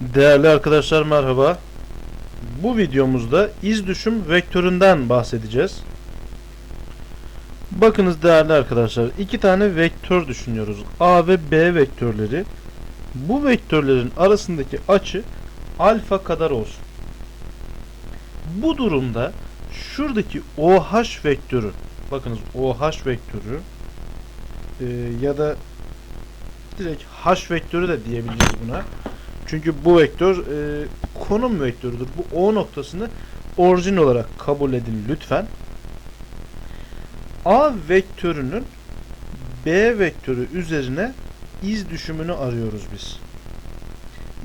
Değerli arkadaşlar merhaba. Bu videomuzda iz düşüm vektöründen bahsedeceğiz. Bakınız değerli arkadaşlar iki tane vektör düşünüyoruz. A ve B vektörleri. Bu vektörlerin arasındaki açı alfa kadar olsun. Bu durumda şuradaki OH vektörü bakınız OH vektörü e, ya da direkt H vektörü de diyebiliriz buna. Çünkü bu vektör e, konum vektörüdür. Bu O noktasını orijin olarak kabul edin lütfen. A vektörünün B vektörü üzerine iz düşümünü arıyoruz biz.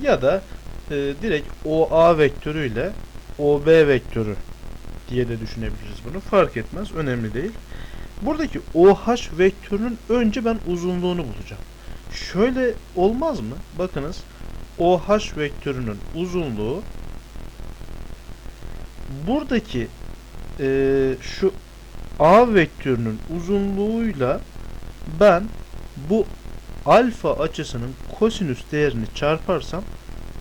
Ya da e, direkt OA vektörüyle OB vektörü diye de düşünebiliriz bunu. Fark etmez. Önemli değil. Buradaki OH vektörünün önce ben uzunluğunu bulacağım. Şöyle olmaz mı? Bakınız. OH vektörünün uzunluğu buradaki e, şu A vektörünün uzunluğuyla ben bu alfa açısının kosinüs değerini çarparsam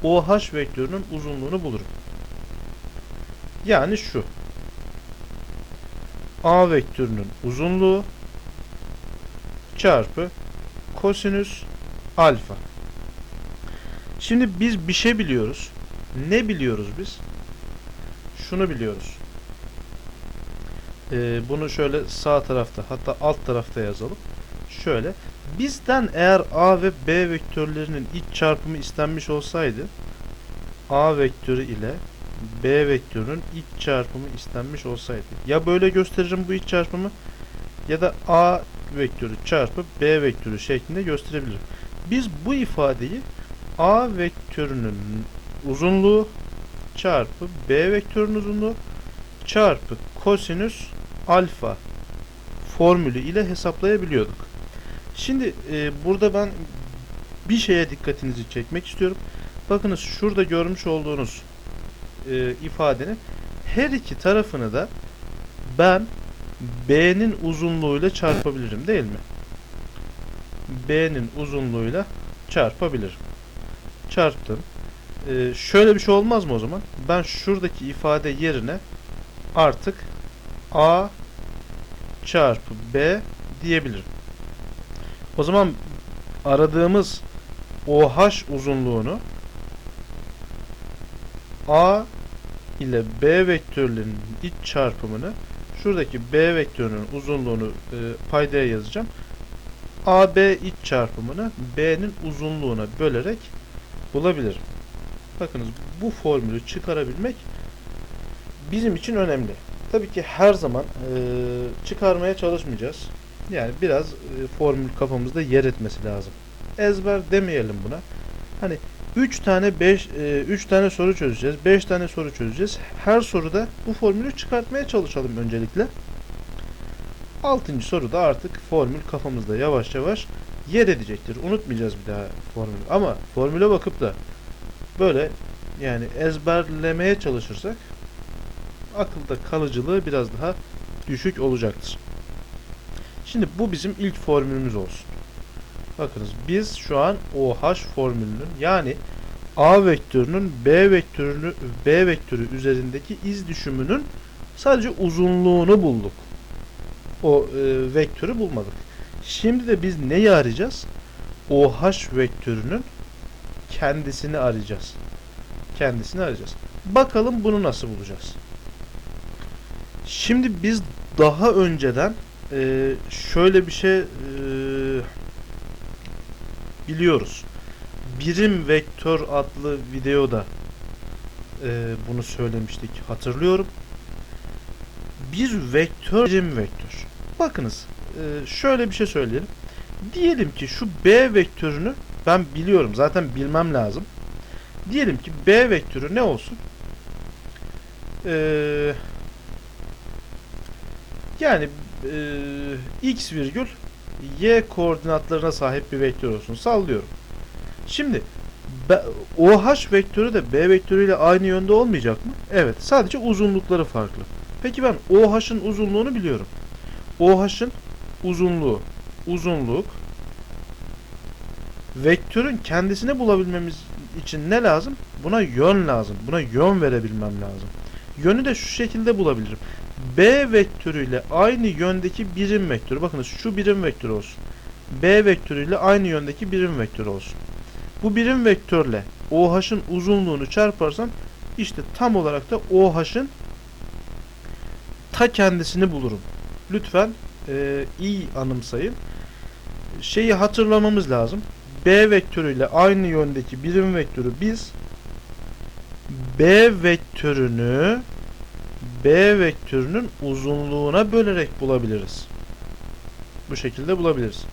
OH vektörünün uzunluğunu bulurum. Yani şu. A vektörünün uzunluğu çarpı kosinüs alfa. Şimdi biz bir şey biliyoruz. Ne biliyoruz biz? Şunu biliyoruz. Ee, bunu şöyle sağ tarafta hatta alt tarafta yazalım. Şöyle. Bizden eğer A ve B vektörlerinin iç çarpımı istenmiş olsaydı A vektörü ile B vektörünün iç çarpımı istenmiş olsaydı. Ya böyle gösteririm bu iç çarpımı ya da A vektörü çarpı B vektörü şeklinde gösterebilirim. Biz bu ifadeyi A vektörünün uzunluğu çarpı B vektörünün uzunluğu çarpı kosinüs alfa formülü ile hesaplayabiliyorduk. Şimdi e, burada ben bir şeye dikkatinizi çekmek istiyorum. Bakınız şurada görmüş olduğunuz e, ifadenin her iki tarafını da ben B'nin uzunluğuyla çarpabilirim değil mi? B'nin uzunluğuyla çarpabilirim. Çarptım. Ee, şöyle bir şey olmaz mı o zaman? Ben şuradaki ifade yerine artık A çarpı B diyebilirim. O zaman aradığımız OH uzunluğunu A ile B vektörlerinin iç çarpımını şuradaki B vektörünün uzunluğunu e, paydaya yazacağım. AB iç çarpımını B'nin uzunluğuna bölerek bulabilirim. Bakınız bu formülü çıkarabilmek bizim için önemli. Tabii ki her zaman e, çıkarmaya çalışmayacağız. Yani biraz e, formül kafamızda yer etmesi lazım. Ezber demeyelim buna. Hani 3 tane 5 3 tane soru çözeceğiz. 5 tane soru çözeceğiz. Her soruda bu formülü çıkartmaya çalışalım öncelikle. 6. soruda artık formül kafamızda yavaş yavaş yer edecektir. Unutmayacağız bir daha formülü. Ama formüle bakıp da böyle yani ezberlemeye çalışırsak akılda kalıcılığı biraz daha düşük olacaktır. Şimdi bu bizim ilk formülümüz olsun. Bakınız biz şu an OH formülünün yani A vektörünün B vektörünü B vektörü üzerindeki iz düşümünün sadece uzunluğunu bulduk. O e, vektörü bulmadık. Şimdi de biz neyi arayacağız? OH vektörünün kendisini arayacağız. Kendisini arayacağız. Bakalım bunu nasıl bulacağız? Şimdi biz daha önceden e, şöyle bir şey e, biliyoruz. Birim vektör adlı videoda e, bunu söylemiştik. Hatırlıyorum. Bir vektör birim vektör. Bakınız e, şöyle bir şey söyleyelim. Diyelim ki şu B vektörünü ben biliyorum. Zaten bilmem lazım. Diyelim ki B vektörü ne olsun? Eee yani e, x virgül y koordinatlarına sahip bir vektör olsun. Sallıyorum. Şimdi OH vektörü de B vektörüyle aynı yönde olmayacak mı? Evet. Sadece uzunlukları farklı. Peki ben OH'ın uzunluğunu biliyorum. OH'ın uzunluğu uzunluk vektörün kendisini bulabilmemiz için ne lazım? Buna yön lazım. Buna yön verebilmem lazım. Yönü de şu şekilde bulabilirim. B vektörüyle aynı yöndeki birim vektörü. Bakınız şu birim vektörü olsun. B vektörüyle aynı yöndeki birim vektörü olsun. Bu birim vektörle OH'ın uzunluğunu çarparsam işte tam olarak da OH'ın ta kendisini bulurum. Lütfen e, iyi anımsayın. Şeyi hatırlamamız lazım. B vektörüyle aynı yöndeki birim vektörü biz B vektörünü B vektörünün uzunluğuna bölerek bulabiliriz. Bu şekilde bulabiliriz.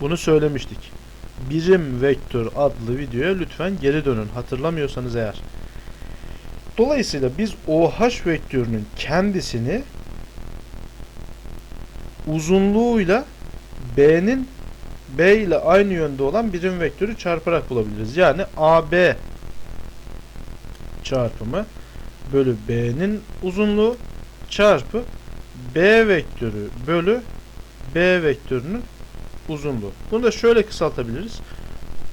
Bunu söylemiştik. Birim vektör adlı videoya lütfen geri dönün hatırlamıyorsanız eğer. Dolayısıyla biz OH vektörünün kendisini uzunluğuyla B'nin B ile aynı yönde olan birim vektörü çarparak bulabiliriz. Yani AB çarpımı bölü B'nin uzunluğu çarpı B vektörü bölü B vektörünün uzunluğu. Bunu da şöyle kısaltabiliriz.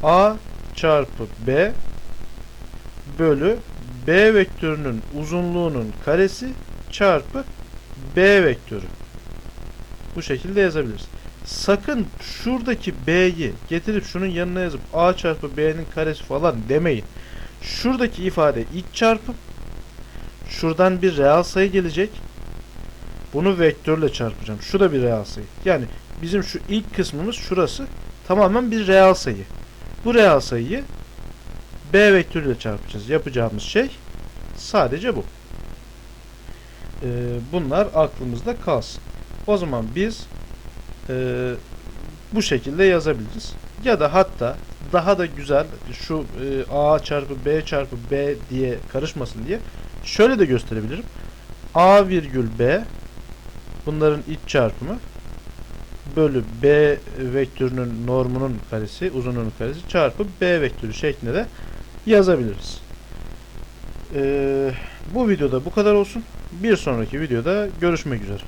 A çarpı B bölü B vektörünün uzunluğunun karesi çarpı B vektörü. Bu şekilde yazabiliriz. Sakın şuradaki B'yi getirip şunun yanına yazıp A çarpı B'nin karesi falan demeyin. Şuradaki ifade iç çarpım. Şuradan bir reel sayı gelecek. Bunu vektörle çarpacağım. Şu da bir reel sayı. Yani bizim şu ilk kısmımız şurası tamamen bir reel sayı. Bu reel sayıyı B vektörüyle çarpacağız. Yapacağımız şey sadece bu. Ee, bunlar aklımızda kalsın. O zaman biz e, bu şekilde yazabiliriz. Ya da hatta daha da güzel şu e, A çarpı B çarpı B diye karışmasın diye şöyle de gösterebilirim. A virgül B bunların iç çarpımı bölü B vektörünün normunun karesi, uzunluğunun karesi çarpı B vektörü şeklinde de yazabiliriz. Ee, bu videoda bu kadar olsun. Bir sonraki videoda görüşmek üzere.